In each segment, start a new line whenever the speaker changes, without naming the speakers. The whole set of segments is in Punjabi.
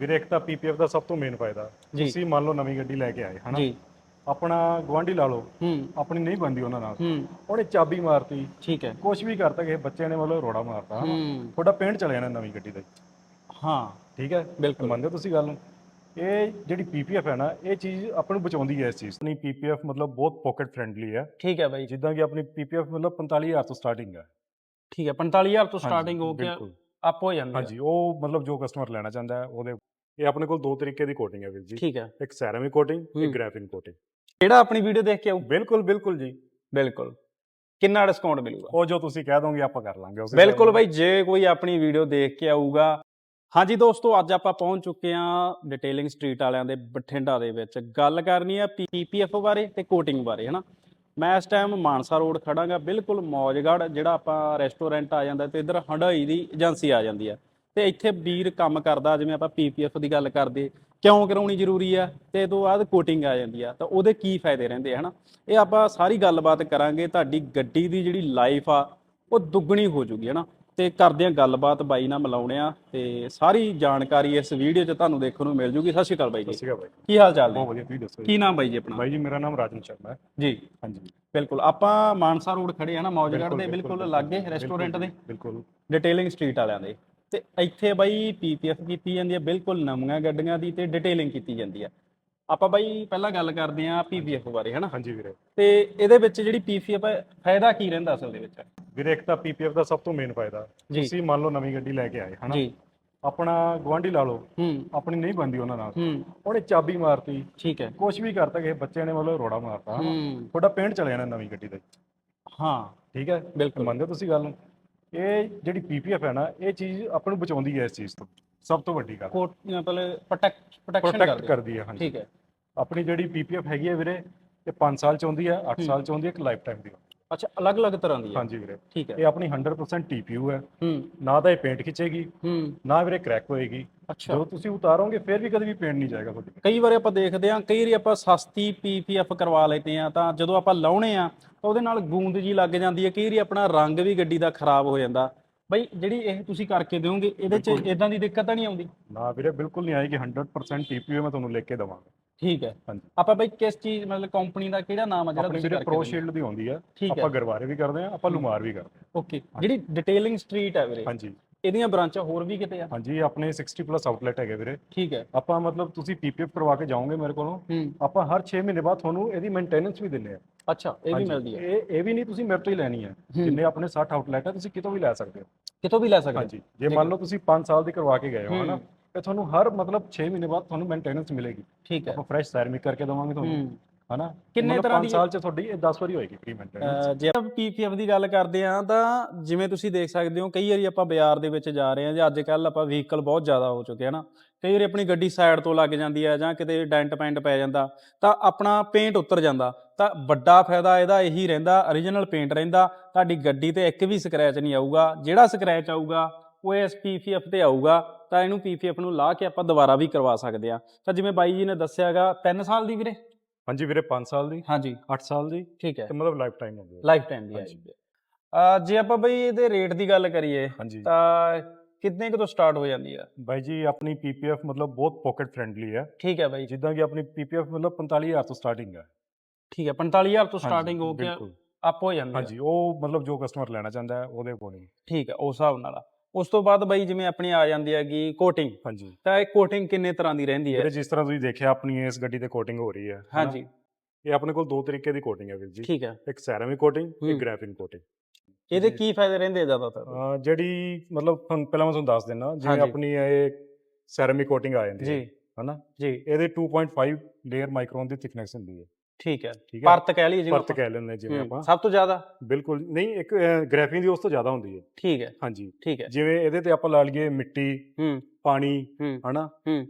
ਵੀਰੇ ਇੱਕ ਤਾਂ ਪੀਪੀਐਫ ਦਾ ਸਭ ਤੋਂ ਮੇਨ ਫਾਇਦਾ।
ਜੀ।
ਤੁਸੀਂ ਮੰਨ ਲਓ ਨਵੀਂ ਗੱਡੀ ਲੈ ਕੇ ਆਏ ਹਨਾ?
ਜੀ।
ਆਪਣਾ ਗਵਾਂਢੀ ਲਾ ਲਓ।
ਹੂੰ।
ਆਪਣੀ ਨਹੀਂ ਬੰਦੀ ਉਹਨਾਂ ਨਾਲ।
ਹੂੰ।
ਉਹਨੇ ਚਾਬੀ ਮਾਰਤੀ।
ਠੀਕ ਹੈ।
ਕੁਝ ਵੀ ਕਰਤਾ ਕਿਸੇ ਬੱਚੇ ਨੇ ਮਤਲਬ ਰੋੜਾ ਮਾਰਤਾ ਹਨਾ।
ਹੂੰ।
ਤੁਹਾਡਾ ਪੇਂਟ ਚਲੇ ਜਾਣਾ ਨਵੀਂ ਗੱਡੀ ਦਾ
ਹਾਂ।
ਠੀਕ ਹੈ?
ਬਿਲਕੁਲ।
ਮੰਨਦੇ ਹੋ ਤੁਸੀਂ ਗੱਲ ਨੂੰ? ਇਹ ਜਿਹੜੀ ਪੀਪੀਐਫ ਹੈ ਨਾ ਇਹ ਚੀਜ਼ ਆਪਾਂ ਨੂੰ ਬਚਾਉਂਦੀ ਹੈ ਇਸ ਚੀਜ਼ ਤੋਂ। ਆਪਣੀ ਪੀਪੀਐਫ ਮਤਲਬ ਬਹੁਤ ਪਾਕਟ ਫ੍ਰੈਂਡਲੀ ਹੈ।
ਠੀਕ ਹੈ ਬਾਈ।
ਜਿੱਦਾਂ ਕਿ ਆਪਣੀ ਪੀਪੀਐਫ ਮਤਲਬ 45000 ਤੋਂ ਸਟਾਰਟਿੰਗ ਹੈ।
ਠੀਕ ਹੈ 45000 ਤੋਂ
ਹਾਂਜੀ,
ਸਟਾਰਟਿੰਗ ਹੋ ਕੇ
ਬਿਲਕੁਲ।
ਅਪ ਹੋ ਜਾਂਦੀ ਹੈ।
ਹਾਂਜੀ ਉਹ ਮਤਲਬ ਜੋ ਕਸਟਮਰ ਲੈਣਾ ਚਾਹੁੰਦਾ ਹੈ ਉਹਦੇ ਇਹ ਆਪਣੇ ਕੋਲ ਦੋ ਤਰੀਕੇ ਦੀ ਕੋਟਿੰਗ ਹੈ ਵੀਰ ਜੀ।
ਠੀਕ ਹੈ।
ਇੱਕ ਸੈਰਾਮਿਕ ਕੋਟਿੰਗ
ਹੂੰ।
ਇੱਕ ਗ੍ਰਾਫਿਨ ਕੋਟਿੰਗ
ਜਿਹੜਾ ਆਪਣੀ ਵੀਡੀਓ ਦੇਖ ਕੇ ਆਊ?
ਬਿਲਕੁਲ ਬਿਲਕੁਲ ਜੀ।
ਬਿਲਕੁਲ। ਕਿੰਨਾ ਡਿਸਕਾਊਂਟ ਮਿਲੂਗਾ?
ਉਹ ਜੋ ਤੁਸੀਂ ਕਹਿ ਦੋਗੇ ਆਪਾਂ ਕਰ ਲਾਂਗੇ ਉਸੇ
ਬਿਲਕੁਲ ਬਾਈ ਜੇ ਕੋਈ ਆਪਣੀ ਵੀਡੀਓ ਦੇਖ ਕੇ ਆਊਗਾ। ਹਾਂਜੀ ਦੋਸਤੋ ਅੱਜ ਆਪਾਂ ਪਹੁੰਚ ਚੁੱਕੇ ਹਾਂ ਡਿਟੇਲਿੰਗ ਸਟਰੀਟ ਵਾਲਿਆਂ ਦੇ ਬਠਿੰਡਾ ਦੇ ਵਿੱਚ। ਗੱਲ ਕਰਨੀ ਹੈ ਪੀਪੀਐਫ ਬਾਰੇ ਤੇ ਕੋਟਿੰਗ ਬਾਰੇ ਹਨਾ? ਮੈਂ ਇਸ ਟਾਈਮ ਮਾਨਸਾ ਰੋਡ ਖੜਾਂਗਾ। ਬਿਲਕੁਲ ਮੌਜਗੜ ਜਿਹੜਾ ਆਪਾਂ ਰੈਸਟੋਰੈਂਟ ਆ ਜਾਂਦਾ ਤੇ ਇਧਰ ਹੰਡਾਈ ਦੀ ਏਜੰਸੀ ਆ ਜਾਂਦੀ ਆ ਤੇ ਇੱਥੇ ਵੀਰ ਕੰਮ ਕਰਦਾ ਜਿਵੇਂ ਆਪਾਂ ਪੀਪੀਐਫ ਦੀ ਗੱਲ ਕਰਦੇ ਕਿਉਂ ਕਰਾਉਣੀ ਜ਼ਰੂਰੀ ਆ? ਤੇ ਇਹ ਤੋਂ ਬਾਅਦ ਕੋਟਿੰਗ ਆ ਜਾਂਦੀ ਆ। ਤਾਂ ਉਹਦੇ ਕੀ ਫਾਇਦੇ ਰਹਿੰਦੇ ਹਨਾ? ਇਹ ਆਪਾਂ ਸਾਰੀ ਗੱਲਬਾਤ ਕਰਾਂਗੇ ਤੁਹਾਡੀ ਗੱਡੀ ਦੀ ਜਿਹੜੀ ਲਾਈਫ ਆ ਉਹ ਦੁੱਗਣੀ ਹੋ ਜੂਗੀ ਹਨਾ? ਤੇ ਕਰਦੇ ਆ ਗੱਲਬਾਤ ਬਾਈ ਨਾਲ ਮਿਲਾਉਣੇ ਆ ਤੇ ਸਾਰੀ ਜਾਣਕਾਰੀ ਇਸ ਵੀਡੀਓ 'ਚ ਤੁਹਾਨੂੰ ਦੇਖਣ ਨੂੰ ਮਿਲ ਜੂਗੀ। ਸਤਿ ਸ਼੍ਰੀ ਅਕਾਲ ਬਾਈ ਜੀ।
ਸਤਿ ਸ਼੍ਰੀ ਅਕਾਲ ਬਾਈ
ਕੀ ਹਾਲ ਚਾਲ
ਬਹੁਤ
ਨੇ
ਵਧੀਆ ਤੁਸੀਂ ਦੱਸੋ ਜੀ?
ਕੀ ਨਾਮ ਬਾਈ ਜੀ ਆਪਣਾ?
ਬਾਈ ਜੀ ਮੇਰਾ ਨਾਮ ਰਾਜਨ ਸ਼ਰਮਾ ਹੈ।
ਜੀ।
ਹਾਂਜੀ।
ਬਿਲਕੁਲ। ਆਪਾਂ ਮਾਨਸਾ ਰੋਡ ਖੜੇ ਆ ਨਾ ਮੌਜਗੜ ਦੇ
ਬਿਲਕੁਲ,
ਲਾਗੇ ਰੈਸਟੋਰੈਂਟ ਦੇ।
ਬਿਲਕੁਲ।
ਡਿਟੇਲਿੰਗ ਸਟਰੀਟ ਵਾਲਿਆਂ ਦੇ। ਤੇ ਇੱਥੇ ਬਾਈ ਪੀਪੀਐਫ ਕੀਤੀ ਜਾਂਦੀ ਹੈ ਬਿਲਕੁਲ ਨਵੀਆਂ ਗੱਡੀਆਂ ਦੀ ਤੇ ਡਿਟੇਲਿੰਗ ਕੀਤੀ ਜਾਂਦੀ ਹੈ। ਆਪਾਂ ਬਾਈ ਪਹਿਲਾਂ ਗੱਲ ਕਰਦੇ ਆਂ ਪੀਪੀਐਫ ਬਾਰੇ ਹਨਾ?
ਹਾਂਜੀ ਵੀਰੇ।
ਤੇ ਇਹਦੇ ਵਿੱਚ ਜਿਹੜੀ ਪੀਪੀਐਫ ਹੈ ਫਾਇਦਾ ਕੀ ਰਹਿੰਦਾ ਅਸਲ ਦੇ ਵਿੱਚ?
ਵੀਰੇ ਇੱਕ ਤਾਂ ਪੀਪੀਐਫ ਦਾ ਸਭ ਤੋਂ ਮੇਨ ਫਾਇਦਾ। ਤੁਸੀਂ ਮੰਨ ਲਓ ਨਵੀਂ ਗੱਡੀ ਲੈ ਕੇ ਆਏ ਹਨਾ?
ਜੀ।
ਆਪਣਾ ਗਵਾਂਢੀ ਲਾ ਲਓ।
ਹੂੰ।
ਆਪਣੀ ਨਹੀਂ ਬੰਦੀ ਉਹਨਾਂ ਨਾਲ।
ਹੂੰ।
ਉਹਨੇ ਚਾਬੀ ਮਾਰਤੀ।
ਠੀਕ ਹੈ।
ਕੁਝ ਵੀ ਕਰਤਾ ਕਿਸੇ ਬੱਚੇ ਨੇ ਮਤਲਬ ਰੋੜਾ ਮਾਰਤਾ ਤੁਹਾਡਾ ਪੇਂਟ ਚਲੇ ਜਾਣਾ ਨਵੀਂ ਗੱਡੀ ਦਾ
ਹਾਂ।
ਠੀਕ ਹੈ?
ਬਿਲਕੁਲ।
ਮੰਨਦੇ ਹੋ ਤੁਸੀਂ ਗੱਲ ਨੂੰ? ਇਹ ਜਿਹੜੀ ਪੀਪੀਐਫ ਹੈ ਨਾ ਇਹ ਚੀਜ਼ ਆਪਾਂ ਨੂੰ ਬਚਾਉਂਦੀ ਹੈ ਇਸ ਚੀਜ਼ ਤੋਂ ਸਭ ਤੋਂ ਵੱਡੀ ਗੱਲ।
ਕੋਟ ਮਤਲਬ ਪ੍ਰੋਟੈਕਟ ਪ੍ਰੋਟੈਕਸ਼ਨ
ਪ੍ਰੋਟੈਕਟ
ਕਰਦੀ।
ਹੈ ਹਾਂਜੀ।
ਠੀਕ ਹੈ।
ਆਪਣੀ ਜਿਹੜੀ ਪੀਪੀਐਫ ਹੈਗੀ ਹੈ ਵੀਰੇ ਇਹ 5 ਸਾਲ ਚ ਆਉਂਦੀ ਹੈ 8 ਸਾਲ ਚ ਆਉਂਦੀ ਹੈ ਇੱਕ ਲਾਈਫ ਟਾਈਮ ਦੀ।
ਅੱਛਾ ਅਲੱਗ-ਅਲੱਗ ਤਰ੍ਹਾਂ ਦੀ ਹੈ।
ਹਾਂਜੀ ਵੀਰੇ।
ਠੀਕ ਹੈ।
ਇਹ ਆਪਣੀ 100% ਟੀਪੀਯੂ ਹੈ।
ਹੂੰ।
ਨਾ ਤਾਂ ਇਹ ਪੇਂਟ ਖਿੱਚੇਗੀ
ਹੂੰ।
ਨਾ ਵੀਰੇ ਕ੍ਰੈਕ ਹੋਏਗੀ।
ਅੱਛਾ।
ਜਦੋਂ ਤੁਸੀਂ ਉਤਾਰੋਗੇ ਫਿਰ ਵੀ ਕਦੇ ਵੀ ਪੇਂਟ ਨਹੀਂ ਜਾਏਗਾ ਤੁਹਾਡੀ
ਕਈ ਵਾਰੀ ਆਪਾਂ ਦੇਖਦੇ ਹਾਂ ਕਈ ਵਾਰੀ ਆਪਾਂ ਸਸਤੀ ਪੀਪੀਐਫ ਕਰਵਾ ਲੈਂਦੇ ਆ ਤਾਂ ਜਦੋਂ ਆਪਾਂ ਲਾਉਣੇ ਆ ਤਾਂ ਉਹਦੇ ਨਾਲ ਗੂੰਦ ਜੀ ਲੱਗ ਜਾਂਦੀ ਹੈ ਕਈ ਵਾਰੀ ਆਪਣਾ ਰੰਗ ਵੀ ਗੱਡੀ ਦਾ ਖਰਾਬ ਹੋ ਜਾਂਦਾ। ਬਈ ਜਿਹੜੀ ਇਹ ਤੁਸੀਂ ਕਰਕੇ ਦਿਓਗੇ ਇਹਦੇ 'ਚ ਇਦਾਂ ਦੀ ਦਿੱਕਤ ਤਾਂ ਨਹੀਂ ਆਉਂਦੀ?
ਨਾ ਵੀਰੇ ਬਿਲਕੁਲ ਨਹੀਂ ਆਏਗੀ 100% ਟੀਪੀਯੂ ਮੈਂ ਤੁਹਾਨੂੰ ਲਿਖ ਕੇ ਦਵਾਂਗਾ।
ਠੀਕ ਹੈ।
ਹਾਂਜੀ।
ਆਪਾਂ ਬਈ ਕਿਸ ਚੀਜ਼ ਮਤਲਬ ਕੰਪਨੀ ਦਾ ਕਿਹੜਾ ਨਾਮ ਆ ਜਿਹੜਾ
ਆਪਣੀ
ਤੁਸੀਂ ਕਰਕੇ
ਪ੍ਰੋ? ਸ਼ੀਲਡ ਦੀ ਆਉਂਦੀ
ਠੀਕ ਹੈ।
ਆਪਾਂ ਗਰਵਾਰੇ ਵੀ ਕਰਦੇ ਹਾਂ ਆਪਾਂ ਲੁਮਾਰ ਵੀ ਕਰਦੇ
ਓਕੇ। ਜਿਹੜੀ ਡਿਟੇਲਿੰਗ ਸਟਰੀਟ ਹੈ ਵੀਰੇ।
ਹਾਂਜੀ।
ਇਹਦੀਆਂ ਬ੍ਰਾਂਚਾਂ ਹੋਰ ਵੀ ਕਿਤੇ ਆ?
ਹਾਂਜੀ ਆਪਣੇ 60 ਪਲੱਸ ਆਊਟਲੈਟ ਹੈਗੇ ਵੀਰੇ।
ਠੀਕ ਹੈ।
ਆਪਾਂ ਮਤਲਬ ਤੁਸੀਂ ਪੀਪੀਐਫ ਕਰਵਾ ਕੇ ਜਾਓਗੇ ਮੇਰੇ ਕੋਲੋਂ
ਹੂੰ।
ਆਪਾਂ ਹਰ 6 ਮਹੀਨੇ ਬਾਅਦ ਤੁਹਾਨੂੰ ਇਹਦੀ ਮੇਨਟੇਨੈਂਸ ਵੀ ਦਿੰਨੇ ਆ।
ਅੱਛਾ ਇਹ ਵੀ ਮਿਲਦੀ ਹੈ।
ਇਹ ਇਹ ਵੀ ਨਹੀਂ ਤੁਸੀਂ ਮੇਰੇ ਤੋਂ ਹੀ ਲੈਣੀ ਹੈ।
ਹੂੰ।
ਜਿੰਨੇ ਆਪਣੇ 60 ਆਊਟਲੈਟ ਹੈ ਤੁਸੀਂ ਕਿਤੋਂ ਵੀ ਲੈ ਸਕਦੇ ਹੋ।
ਕਿਤੋਂ ਵੀ ਲੈ ਸਕਦੇ
ਹਾਂਜੀ। ਜੇ ਮੰਨ ਲਓ ਤੁਸੀਂ 5 ਸਾਲ ਦੀ ਕਰਵਾ ਕੇ ਗਏ ਹੋ
ਹੂੰ।
ਹਨਾ ਤੇ ਤੁਹਾਨੂੰ ਹਰ ਮਤਲਬ 6 ਮਹੀਨੇ ਬਾਅਦ ਤੁਹਾਨੂੰ ਮੇਨਟੇਨੈਂਸ ਮਿਲੇਗੀ।
ਠੀਕ ਹੈ।
ਆਪਾਂ ਫਰੈਸ਼ ਸੈਰਮਿਕ ਕਰਕੇ ਦਵਾਂਗੇ ਤੁਹਾਨੂੰ।
ਹੂੰ।
ਹਨਾ?
ਕਿੰਨੇ ਤਰ੍ਹਾਂ ਦੀ-
ਸਾਲ ਚ ਤੁਹਾਡੀ ਇਹ 10 ਵਾਰੀ ਹੋਏਗੀ ਫ੍ਰੀ ਮੇਨਟੇਨੈਂਸ
ਜੇ ਆਪਾਂ ਪੀਪੀਐਫ ਦੀ ਗੱਲ ਕਰਦੇ ਆ ਤਾਂ ਜਿਵੇਂ ਤੁਸੀਂ ਦੇਖ ਸਕਦੇ ਹੋ ਕਈ ਵਾਰੀ ਆਪਾਂ ਬਾਜ਼ਾਰ ਦੇ ਵਿੱਚ ਜਾ ਰਹੇ ਆ ਜਾਂ ਅੱਜ ਕੱਲ ਆਪਾਂ ਵਹੀਕਲ ਬਹੁਤ ਜ਼ਿਆਦਾ ਹੋ ਚੁੱਕੇ ਹਨ ਕਈ ਵਾਰੀ ਆਪਣੀ ਗੱਡੀ ਸਾਈਡ ਤੋਂ ਲੱਗ ਜਾਂਦੀ ਹੈ ਜਾਂ ਕਿਤੇ ਡੈਂਟ ਪੈਂਟ ਪੈ ਜਾਂਦਾ ਤਾਂ ਆਪਣਾ ਪੇਂਟ ਉੱਤਰ ਜਾਂਦਾ। ਤਾਂ ਵੱਡਾ ਫਾਇਦਾ ਇਹਦਾ ਇਹੀ ਰਹਿੰਦਾ origignal ਪੇਂਟ ਰਹਿੰਦਾ ਤੁਹਾਡੀ ਗੱਡੀ ਤੇ ਇੱਕ ਵੀ ਸਕ੍ਰੈਚ ਨਹੀਂ ਆਊਗਾ। ਜਿਹੜਾ ਸਕ੍ਰੈਚ ਆਊਗਾ ਉਹ ਇਸ ਪੀਪੀਐਫ ਤੇ ਆਊਗਾ ਤਾਂ ਇਹਨੂੰ ਪੀਪੀਐਫ ਨੂੰ ਲਾ ਕੇ ਆਪਾਂ ਦੁਬਾਰਾ ਵੀ ਕਰਵਾ ਸਕਦੇ ਆ ਤਾਂ ਜਿਵੇਂ ਬਾਈ ਜੀ ਨੇ ਦੱਸਿਆਗਾ 3 ਸਾਲ ਦੀ ਵੀਰੇ?
ਹਾਂਜੀ ਵੀਰੇ 5 ਸਾਲ ਦੀ।
ਹਾਂਜੀ।
8 ਸਾਲ ਦੀ।
ਠੀਕ ਹੈ।
ਤੇ ਮਤਲਬ ਲਾਈਫ ਟਾਈਮ ਹੋ ਗਿਆ
ਲਾਈਫ ਟਾਈਮ ਦੀ। ਆਈ ਆ ਜੇ। ਆਪਾਂ ਬਈ ਇਹਦੇ ਰੇਟ ਦੀ ਗੱਲ ਕਰੀਏ
ਹਾਂਜੀ।
ਤਾਂ ਕਿੰਨੇ ਕੁ ਤੋਂ ਸਟਾਰਟ ਹੋ ਜਾਂਦੀ ਆ
ਬਾਈ ਜੀ ਆਪਣੀ ਪੀਪੀਐਫ ਮਤਲਬ ਬਹੁਤ ਪਾਕਟ ਫ੍ਰੈਂਡਲੀ ਹੈ।
ਠੀਕ ਹੈ ਬਾਈ।
ਜਿੱਦਾਂ ਕਿ ਆਪਣੀ ਪੀਪੀਐਫ ਮਤਲਬ 45000 ਤੋਂ ਸਟਾਰਟਿੰਗ ਹੈ।
ਠੀਕ ਹੈ 45000 ਤੋਂ ਸਟਾਰਟਿੰਗ ਹੋ ਕੇ
ਬਿਲਕੁਲ।
ਅਪ ਹੋ ਜਾਂਦੀ ਆ
ਹਾਂਜੀ ਉਹ ਮਤਲਬ ਜੋ ਕਸਟਮਰ ਲੈਣਾ ਚਾਹੁੰਦਾ ਹੈ ਉਹਦੇ ਅਕੋਰਡਿੰਗ
ਠੀਕ ਹੈ ਉਸ ਹਿਸਾਬ ਨਾਲ ਆ। ਉਸ ਤੋਂ ਬਾਅਦ ਬਾਈ ਜਿਵੇਂ ਆਪਣੀ ਆ ਜਾਂਦੀ ਹੈਗੀ ਕੋਟਿੰਗ
ਹਾਂਜੀ।
ਤਾਂ ਇਹ ਕੋਟਿੰਗ ਕਿੰਨੇ ਤਰ੍ਹਾਂ ਦੀ ਰਹਿੰਦੀ ਹੈ?
ਵੀਰੇ ਜਿਸ ਤਰ੍ਹਾਂ ਤੁਸੀਂ ਦੇਖਿਆ ਆਪਣੀ ਇਸ ਗੱਡੀ ਤੇ ਕੋਟਿੰਗ ਹੋ ਰਹੀ ਹੈ ਹਨਾ?
ਹਾਂਜੀ।
ਇਹ ਆਪਣੇ ਕੋਲ ਦੋ ਤਰੀਕੇ ਦੀ ਕੋਟਿੰਗ ਹੈ ਵੀਰ ਜੀ।
ਠੀਕ ਹੈ।
ਇੱਕ ਸੈਰਾਮਿਕ ਕੋਟਿੰਗ
ਹੂੰ।
ਇੱਕ ਗ੍ਰਾਫਿਨ ਕੋਟਿੰਗ
ਇਹਦੇ ਕੀ ਫਾਇਦੇ ਰਹਿੰਦੇ ਆ ਜ਼ਿਆਦਾਤਰ?
ਜਿਹੜੀ ਮਤਲਬ ਤੁਹਾਨੂੰ ਪਹਿਲਾਂ ਮੈਂ ਤੁਹਾਨੂੰ ਦੱਸ ਦਿੰਦਾ ਜਿਵੇਂ
ਹਾਂਜੀ।
ਆਪਣੀ ਇਹ ਸੈਰਾਮਿਕ ਕੋਟਿੰਗ ਆ ਜਾਂਦੀ ਹੈ
ਜੀ।
ਹਨਾ?
ਜੀ।
ਇਹਦੇ 2.5 ਲੇਅਰ ਮਾਈਕਰੋਨ ਦੀ ਥਿਕਨੈਸ ਹੁੰਦੀ ਹੈ।
ਠੀਕ ਹੈ
ਠੀਕ ਹੈ?
ਪਰਤ ਕਹਿ ਲਈ ਜਿਵੇਂ
ਪਰਤ ਕਹਿ ਲੈਂਦੇ ਜਿਵੇਂ ਆਪਾਂ।
ਸਭ ਤੋਂ ਜ਼ਿਆਦਾ?
ਬਿਲਕੁਲ ਨਹੀਂ ਇੱਕ ਗ੍ਰਾਫਿਨ ਦੀ ਉਸ ਤੋਂ ਜ਼ਿਆਦਾ ਹੁੰਦੀ ਹੈ।
ਠੀਕ ਹੈ।
ਹਾਂਜੀ।
ਠੀਕ ਹੈ।
ਜਿਵੇਂ ਇਹਦੇ ਤੇ ਆਪਾਂ ਲਾ ਲਈਏ ਮਿੱਟੀ
ਹੂੰ।
ਪਾਣੀ ਹਨਾ?
ਹੂੰ।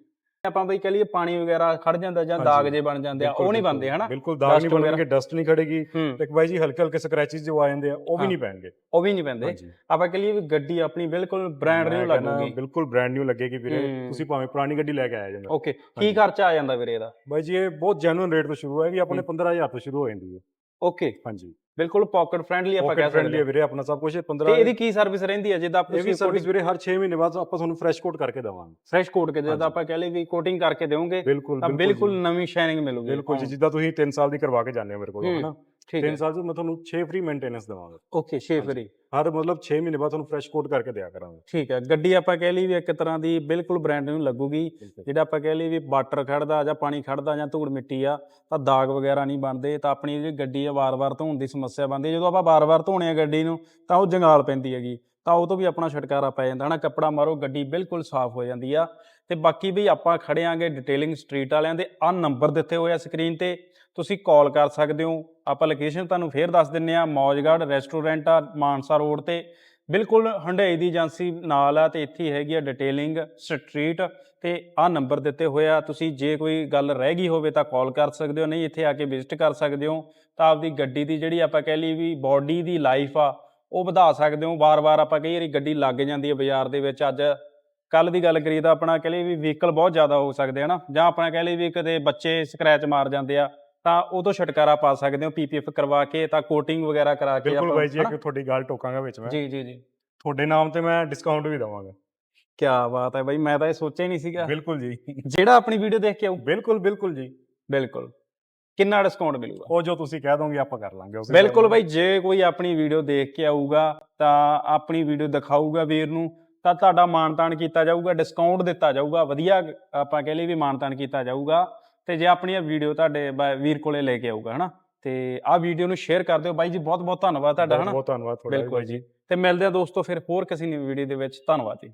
ਆਪਾਂ ਬਈ ਕਹ ਲਈਏ ਪਾਣੀ ਵਗੈਰਾ ਖੜ ਜਾਂਦਾ ਜਾਂ। ਦਾਗ ਜੇ ਬਣ ਜਾਂਦੇ ਆ ਉਹ ਨਹੀਂ ਬਣਦੇ ਹਨਾ?
ਬਿਲਕੁਲ ਦਾਗ ਨਹੀਂ। ਬਣਨਗੇ ਡਸਟ ਨਹੀਂ ਖੜੇਗੀ ਤੇ ਬਾਈ ਜੀ ਹਲਕੇ ਹਲਕੇ ਸਕ੍ਰੈਚਸ ਜੋ ਆ ਜਾਂਦੇ ਆ ਉਹ ਵੀ। ਨਹੀਂ ਪੈਣਗੇ।
ਉਹ ਵੀ ਨਹੀਂ ਪੈਂਦੇ। ਆਪਾਂ ਕਹ ਲਈਏ ਵੀ ਗੱਡੀ ਆਪਣੀ ਬਿਲਕੁਲ ਬ੍ਰਾਂਡ ਨਿਊ ਲੱਗੂਗੀ।
ਬਿਲਕੁਲ ਬ੍ਰਾਂਡ ਨਿਊ ਲੱਗੇਗੀ ਵੀਰੇ। ਤੁਸੀਂ ਭਾਵੇਂ ਪੁਰਾਣੀ ਗੱਡੀ ਲੈ ਕੇ ਆਇਆ ਜਾਂਦਾ।
ਓਕੇ ਕੀ ਖਰਚਾ ਆ ਜਾਂਦਾ ਵੀਰੇ ਇਹਦਾ?
ਬਾਈ ਜੀ ਇਹ ਬਹੁਤ ਜੈਨੂਇਨ ਰੇਟ ਤੋਂ ਸ਼ੁਰੂ ਹੈ। ਕਿ ਆਪਣੇ 15000 ਤੋਂ ਸ਼ੁਰੂ ਹੋ ਜਾਂਦੀ ਹੈ।
ਓਕੇ
ਹਾਂਜੀ।
ਬਿਲਕੁਲ ਪਾਕਟ ਫ੍ਰੈਂਡਲੀ ਆਪਾਂ ਕਹਿ ਸਕਦੇ
ਫ੍ਰੈਂਡਲੀ
ਹਾਂ
ਵੀਰੇ ਆਪਣਾ ਸਭ ਕੁਝ 15
ਤੇ ਇਹਦੀ ਕੀ ਸਰਵਿਸ ਰਹਿੰਦੀ ਹੈ? ਜਿੱਦਾਂ
ਵੀ
ਤੁਸੀਂ
ਸਰਵਿਸ ਵੀਰੇ ਹਰ 6 ਮਹੀਨੇ ਬਾਅਦ ਆਪਾਂ ਤੁਹਾਨੂੰ ਫਰੈਸ਼ ਕੋਟ ਕਰਕੇ ਦੇਵਾਂਗੇ।
ਫਰੈਸ਼ ਕੋਟ ਕੇ ਜਿੱਦਾਂ। ਆਪਾਂ ਕਹਿ ਲਈ ਵੀ ਕੋਟਿੰਗ ਕਰਕੇ
ਬਿਲਕੁਲ
ਤਾਂ ਬਿਲਕੁਲ ਨਵੀਂ ਸ਼ਾਈਨਿੰਗ ਮਿਲੂਗੀ।
ਬਿਲਕੁਲ ਜਿੱਦਾਂ ਤੁਸੀਂ 3 ਸਾਲ ਦੀ ਕਰਵਾ ਕੇ ਜਾਂਦੇ ਹੋ ਮੇਰੇ ਕੋਲ ਹਨਾ?
ਠੀਕ ਹੈ।
3 ਸਾਲ ਚ ਮੈਂ ਤੁਹਾਨੂੰ 6 ਫ੍ਰੀ ਮੇਨਟੇਨੈਂਸ ਦੇਵਾਂਗਾ।
ਓਕੇ 6
ਹਾਂਜੀ।
ਫਰੀ
ਹਰ ਮਤਲਬ 6 ਮਹੀਨੇ ਬਾਅਦ ਤੁਹਾਨੂੰ ਫਰੈਸ਼ ਕੋਟ ਕਰਕੇ ਦਿਆ ਕਰਾਂਗੇ।
ਠੀਕ ਹੈ। ਗੱਡੀ ਆਪਾਂ ਕਹਿ ਲਈ ਵੀ ਇੱਕ ਤਰ੍ਹਾਂ ਦੀ ਬਿਲਕੁਲ ਬ੍ਰਾਂਡ ਨੂੰ ਲੱਗੂਗੀ। ਜਿਹੜਾ ਆਪਾਂ ਕਹਿ ਲਈ ਵੀ ਵਾਟਰ ਖੜਦਾ ਜਾਂ ਪਾਣੀ ਖੜਦਾ ਜਾਂ ਧੂੜ ਮਿੱਟੀ ਆ ਤਾਂ ਦਾਗ ਵਗੈਰਾ ਨਹੀਂ ਬਣਦੇ ਤਾਂ ਆਪਣੀ ਜਿਹੜੀ ਗੱਡੀ ਆ ਵਾਰ-ਵਾਰ ਧੋਣ ਦੀ ਸਮੱਸਿਆ ਬਣਦੀ। ਜਦੋਂ ਆਪਾਂ ਵਾਰ-ਵਾਰ ਧੋਣੇ ਆ ਗੱਡੀ ਨੂੰ ਤਾਂ ਉਹ ਜੰਗਾਲ ਪੈਂਦੀ ਹੈਗੀ। ਤਾਂ ਉਹ ਤੋਂ ਵੀ ਆਪਣਾ ਛੁਟਕਾਰਾ ਪੈ ਜਾਂਦਾ ਹਨਾ, ਕੱਪੜਾ ਮਾਰੋ, ਗੱਡੀ ਬਿਲਕੁਲ ਸਾਫ਼ ਹੋ ਜਾਂਦੀ ਆ। ਤੇ ਬਾਕੀ ਵੀ ਆਪਾਂ ਖੜੇ ਆਂਗੇ ਡਿਟੇਲਿੰਗ ਸਟਰੀਟ ਵਾਲਿਆਂ ਦੇ ਆ ਨੰਬਰ ਦਿੱਤੇ ਹੋਏ ਆ ਸਕਰੀਨ ਤੇ, ਤੁਸੀਂ ਕਾਲ ਕਰ ਸਕਦੇ ਹੋ। ਆਪਾਂ ਲੋਕੇਸ਼ਨ ਤੁਹਾਨੂੰ ਫੇਰ ਦੱਸ ਦਿੰਨੇ ਆ, ਮੌਜਗੜ੍ਹ ਰੈਸਟੋਰੈਂਟ ਆ, ਮਾਨਸਾ ਰੋਡ ਤੇ। ਬਿਲਕੁਲ ਹੰਡਾਈ ਦੀ ਏਜੰਸੀ ਨਾਲ ਆ ਤੇ ਇੱਥੇ ਹੈਗੀ ਆ ਡਿਟੇਲਿੰਗ ਸਟਰੀਟ ਤੇ ਆ ਨੰਬਰ ਦਿੱਤੇ ਹੋਏ ਆ। ਤੁਸੀਂ ਜੇ ਕੋਈ ਗੱਲ ਰਹਿ ਗਈ ਹੋਵੇ ਤਾਂ ਕਾਲ ਕਰ ਸਕਦੇ ਹੋ, ਨਹੀਂ ਇੱਥੇ ਆ ਕੇ ਵਿਜ਼ਿਟ ਕਰ ਸਕਦੇ ਹੋ। ਤਾਂ ਆਪਦੀ ਗੱਡੀ ਦੀ ਜਿਹੜੀ ਆਪਾਂ ਕਹਿ ਲਈ ਵੀ ਬਾਡੀ ਦੀ ਲਾਈਫ ਆ ਉਹ ਵਧਾ ਸਕਦੇ ਹੋ। ਵਾਰ-ਵਾਰ ਆਪਾਂ ਕਈ ਵਾਰੀ ਗੱਡੀ ਲੱਗ ਜਾਂਦੀ ਹੈ ਬਾਜ਼ਾਰ ਦੇ ਵਿੱਚ। ਅੱਜ ਕੱਲ ਦੀ ਗੱਲ ਕਰੀਏ ਤਾਂ ਆਪਣਾ ਕਹਿ ਲਈ ਵੀ ਵਹੀਕਲ ਬਹੁਤ ਜ਼ਿਆਦਾ ਹੋ ਸਕਦੇ ਹਨਾ ਜਾਂ ਆਪਣਾ ਕਹਿ ਲਈ ਵੀ ਕਿਤੇ ਬੱਚੇ ਸਕ੍ਰੈਚ ਮਾਰ ਜਾਂਦੇ ਆ ਤਾਂ ਉਹ ਤੋਂ ਛੁਟਕਾਰਾ ਪਾ ਸਕਦੇ ਹੋ। ਪੀਪੀਐਫ ਕਰਵਾ ਕੇ ਤਾਂ ਕੋਟਿੰਗ ਵਗੈਰਾ ਕਰਾ ਕੇ
ਬਿਲਕੁਲ ਬਾਈ ਜੀ? ਇੱਕ ਤੁਹਾਡੀ ਗੱਲ ਟੋਕਾਂਗਾ ਵਿੱਚ ਮੈਂ।
ਜੀ ਜੀ ਜੀ।
ਤੁਹਾਡੇ ਨਾਮ ਤੇ ਮੈਂ ਡਿਸਕਾਊਂਟ ਵੀ ਦਵਾਂਗਾ।
ਕੀ ਬਾਤ ਹੈ ਬਾਈ ਮੈਂ ਤਾਂ ਇਹ ਸੋਚਿਆ ਹੀ ਨਹੀਂ ਸੀਗਾ।
ਬਿਲਕੁਲ ਜੀ।
ਜਿਹੜਾ ਆਪਣੀ ਵੀਡੀਓ ਦੇਖ ਕੇ ਆਊ।
ਬਿਲਕੁਲ ਬਿਲਕੁਲ ਜੀ।
ਬਿਲਕੁਲ। ਕਿੰਨਾ ਡਿਸਕਾਊਂਟ ਮਿਲੂਗਾ?
ਉਹ ਜੋ ਤੁਸੀਂ ਕਹਿ ਦੋਗੇ ਆਪਾਂ ਕਰ ਲਾਂਗੇ ਉਸੇ
ਬਿਲਕੁਲ ਬਾਈ ਜੇ ਕੋਈ ਆਪਣੀ ਵੀਡੀਓ ਦੇਖ ਕੇ ਆਊਗਾ ਤਾਂ ਆਪਣੀ ਵੀਡੀਓ ਦਿਖਾਊਗਾ ਵੀਰ ਨੂੰ ਤਾਂ ਤੁਹਾਡਾ ਮਾਨਤਾਨ ਕੀਤਾ ਜਾਊਗਾ ਡਿਸਕਾਊਂਟ ਦਿੱਤਾ ਜਾਊਗਾ ਵਧੀਆ ਆਪਾਂ ਕਹਿ ਲਈ ਵੀ ਮਾਨਤਾਨ ਕੀਤਾ ਜਾਊਗਾ ਤੇ ਜੇ ਆਪਣੀ ਇਹ ਵੀਡੀਓ ਤੁਹਾਡੇ ਵੀਰ ਕੋਲੇ ਲੈ ਕੇ ਆਊਗਾ ਹਨਾ ਤੇ ਆਹ ਵੀਡੀਓ ਨੂੰ ਸ਼ੇਅਰ ਕਰ ਦਿਓ। ਬਾਈ ਜੀ ਬਹੁਤ ਬਹੁਤ ਧੰਨਵਾਦ ਤੁਹਾਡਾ ਹਨਾ?
ਬਹੁਤ ਧੰਨਵਾਦ ਤੁਹਾਡਾ
ਬਿਲਕੁਲ
ਜੀ।
ਤੇ ਮਿਲਦੇ ਆ ਦੋਸਤੋ ਫਿਰ ਹੋਰ ਕਿਸੇ ਨਵੀਂ ਵੀਡੀਓ ਦੇ ਵਿੱਚ। ਧੰਨਵਾਦ ਜੀ।